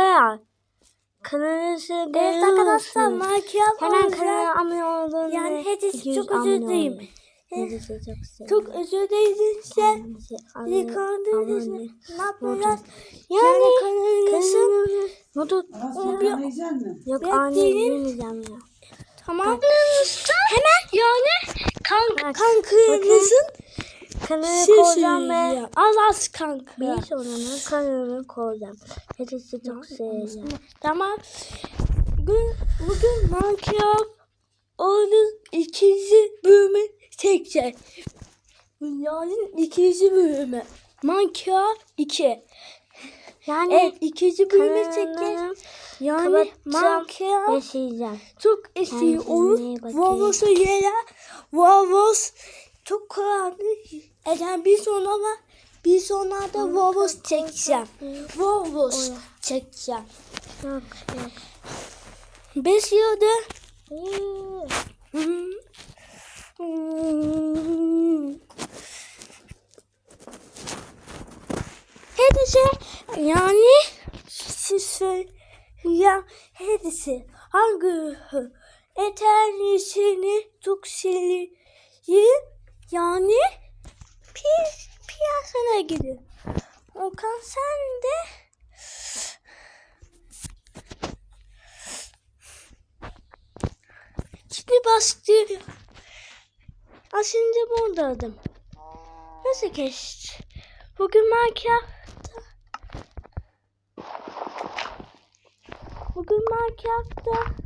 arkadaşlar. Kanalınızı Evet arkadaşlar makyaj Hemen kanala abone olun. Yani hepsi 200 çok özür dileyim. Hepsi çok özür dilerim Bizi abone- kandırdınız. Ne yapacağız? Yani yiyecek misin? Yok anne yemeyeceğim ya. tamam. Hemen yani kank Bak, kankınızın Kanalı şey koyacağım ve söyleyeceğim. Az az kanka. bir sonra kanalımı koyacağım. Hepsi çok seveceğim. Tamam. Bugün, bugün Minecraft onun ikinci bölümü çekeceğiz. Dünyanın ikinci bölümü. Minecraft 2. Yani Evet ikinci bölümü çekeceğiz. Yani Minecraft çok eski oyun. Vavos'a yere Vavos çok karanlık. Eden bir sonra ama bir sonra da Vavos çekeceğim. Vavos çekeceğim. Çok çok. Beş. Hmm. Hedisi yani siz söyleyen hedisi hangi eternisini çok seviyor yani pi piyasana gidiyor. Okan sen de Şimdi bastırıyor. Aslında buradaydım. Nasıl geçti? Bugün Minecraft'ta Bugün Minecraft'ta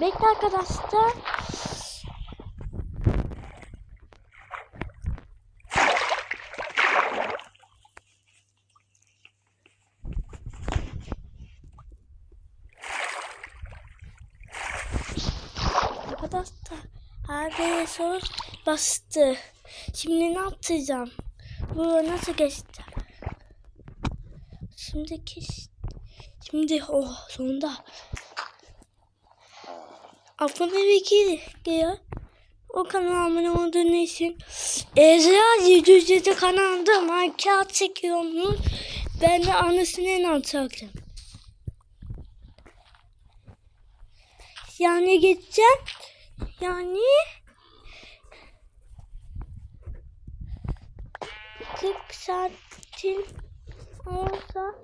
Bekle arkadaşlar. Arkadaşlar her söz bastı. Şimdi ne yapacağım? Bu nasıl geçti? Şimdi geç. Şimdi oh sonunda. Aklıma bir geliyor. O kanala abone olduğun için Ezra 707 kanalda Minecraft çekiyormuş. Ben de annesine anlatacağım. Yani geçeceğim. Yani 40 saatin olsa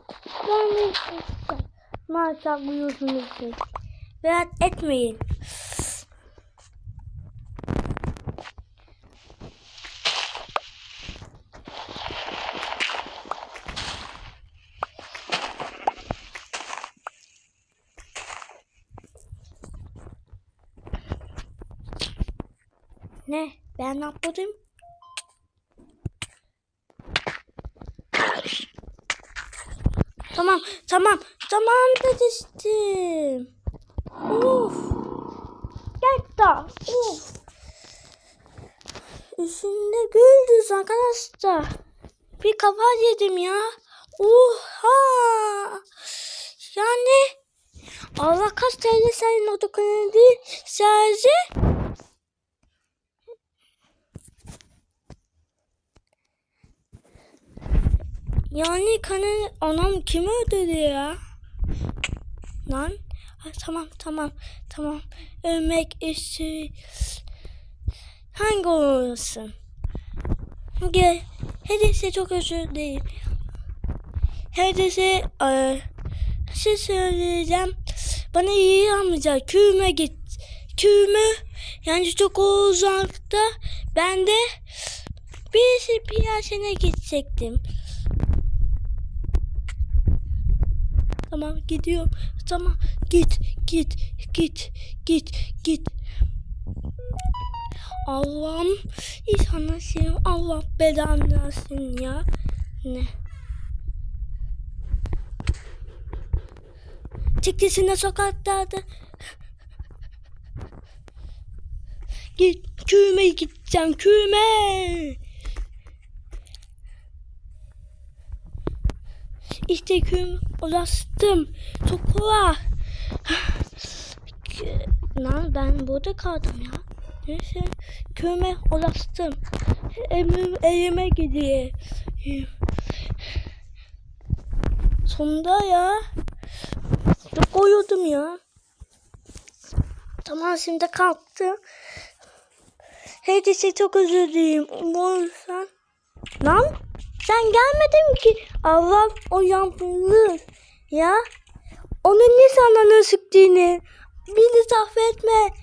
ben de geçeceğim. Minecraft buyursunuz etmeyin. Ne? Ben ne yapmadım? Tamam, tamam, tamam dedim. Uf. Da. Uf. Üstünde güldüz arkadaşlar. Bir kafa yedim ya. Oha. Yani Allah kaç TL senin o dükkanı değil. Sadece Yani kanı anam kimi ödedi ya? Lan ha, tamam tamam tamam ölmek istiyor. Hangi olursun? Gel. Hedese çok özür dilerim. Hedese e, şey söyleyeceğim. Bana iyi almayacak. Köyüme git. Köyüme yani çok uzakta. Ben de birisi piyasene gidecektim. Tamam gidiyorum. Tamam git git git git git. Allah'ım insanlar senin Allah belanı ya. Ne? Çıktısında sokaklarda. Git köyüme gideceğim köyüme. İşte köyüm ulaştım. Çok kolay. Lan ben burada kaldım ya. Neyse köyüme ulaştım. Evim, evime gidiyor. Sonunda ya. Çok koyuyordum ya. Tamam şimdi kalktım. Herkese çok özür dilerim. O yüzden. Lan sen gelmedin ki. Allah o yalnız ya. Onun ne sana sıktığını. Beni affetme.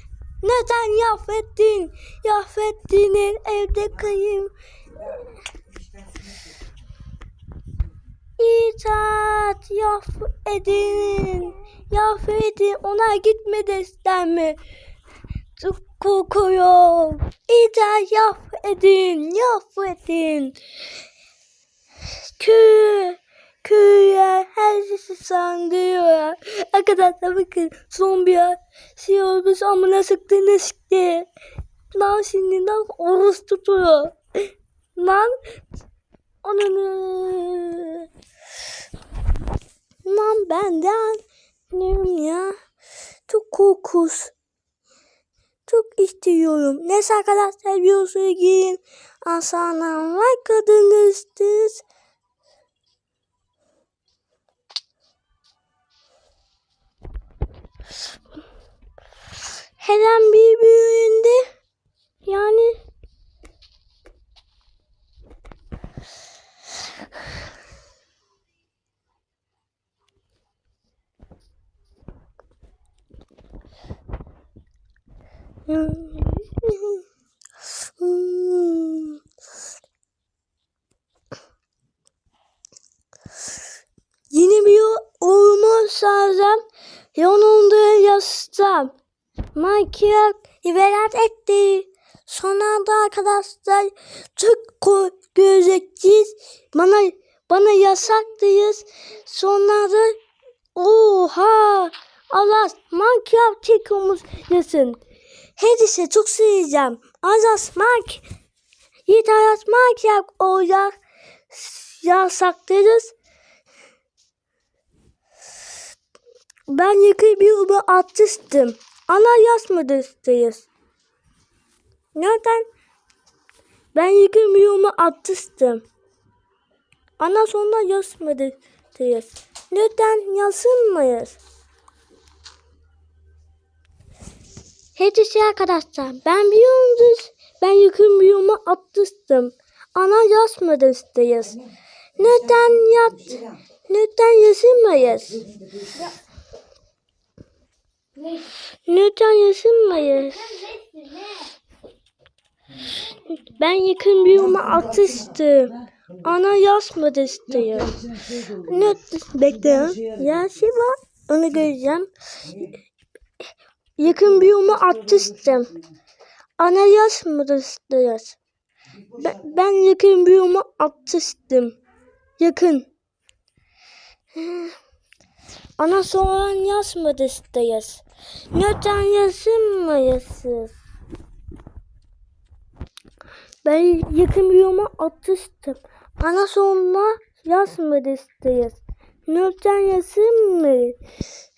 Neden yaffettin? Yaffettiğini evde kayım. İtaat yaf edin. Yaf edin. Ona gitme destem mi? Çok korkuyorum. İtaat yaf edin. Yaf edin. Köy, köye her şeyi sandırıyor. Arkadaşlar bakın son bir şey olmuş amına sıktığını sıktı. Lan şimdi lan oruz tutuyor. Lan Ananı. Lan benden ne ya? Çok korkus. Çok istiyorum. Neyse arkadaşlar videosuya girin. Asana like kadınızdır. Her an bir büyüğünde yani Hmm. Minecraft ivelat etti. Sonra da arkadaşlar çok gözekçiyiz. Bana bana yasaklıyız. Sonra da oha Allah Minecraft çekiyormuş yasın. Hedise çok seveceğim. Azas Mark. Yeter Minecraft olacak. Yasaklıyız. Ben yakın bir umu atmıştım. Ana yazmadıyız. Nereden? Ben yakın bir umu atmıştım. Ana sonra yazmadıyız. Neden yazılmayız? Hepsi arkadaşlar. Ben bir yıldız. Ben yakın bir umu atmıştım. Ana yazmadıyız. Neden yat? Neden yazılmayız? Neden yazılmayız? Ben yakın bir yuma atıştım. Ana yazmadı istiyor. Ne bekle. Ya şey var. Onu göreceğim. Yakın bir yuma atıştım. Ana yazmadı istiyor. Ben, ben yakın yuma atıştım. Yakın. Ana sonra yazmadı istiyoruz. Neden yazılmayasınız? Ben yakın bir yoma atıştım. Ana sonra yazmadı istiyoruz. Neden yazılmıyor?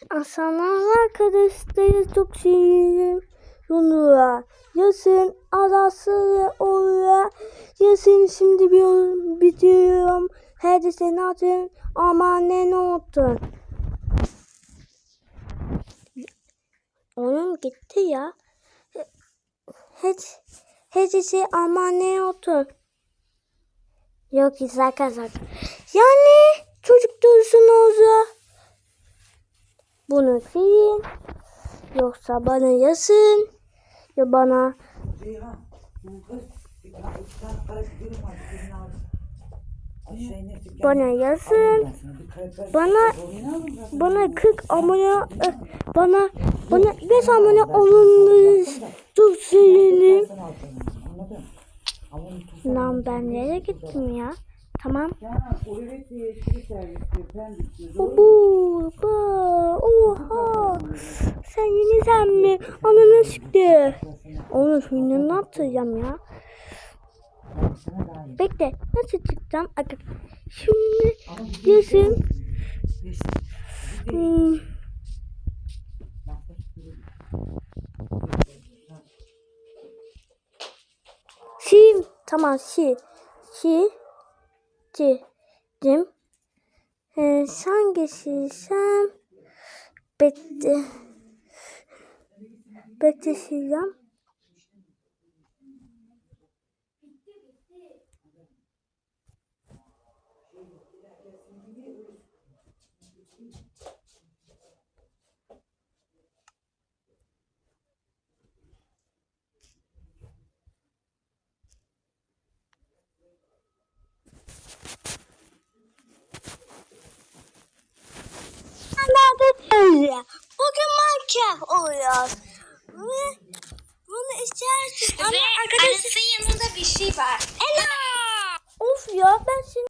Asanlar arkadaşları çok şiirim. Yunura. Yazın arası oraya. Yazın şimdi bir bitiyorum. Hadi sen atın. Aman ne oldu? Onun gitti ya. Hiç hiç şey aman ne oldu? Yok güzel kazak. Yani çocuk dursun olsa. Bunu silin. Yoksa bana yazın. Ya bana bana yazın. Bana bana 40 abone eh, bana bana 5 abone olunmuş. Çok tutsana. Lan ben nereye gittim ya? Tamam. Ya, o evet diye yeşili servis diyor, ben dikiyor, doğru mu? Bu, bu, oha. Sen yeni sen mi? Ananı çıktı. Onu suyundan atacağım ya. Bekle. Nasıl çıkacağım? Bakın. Şimdi diyorsun. Hmm. Şim. Tamam. Şi. Şi. Çizdim. Ee, sen geçirsem bekle. Bekleyeceğim. Makyaj oluyor. Bunu istersin. Ama Ve arkadaşlar annesinin yanında bir şey var. Ela! Of ya ben seni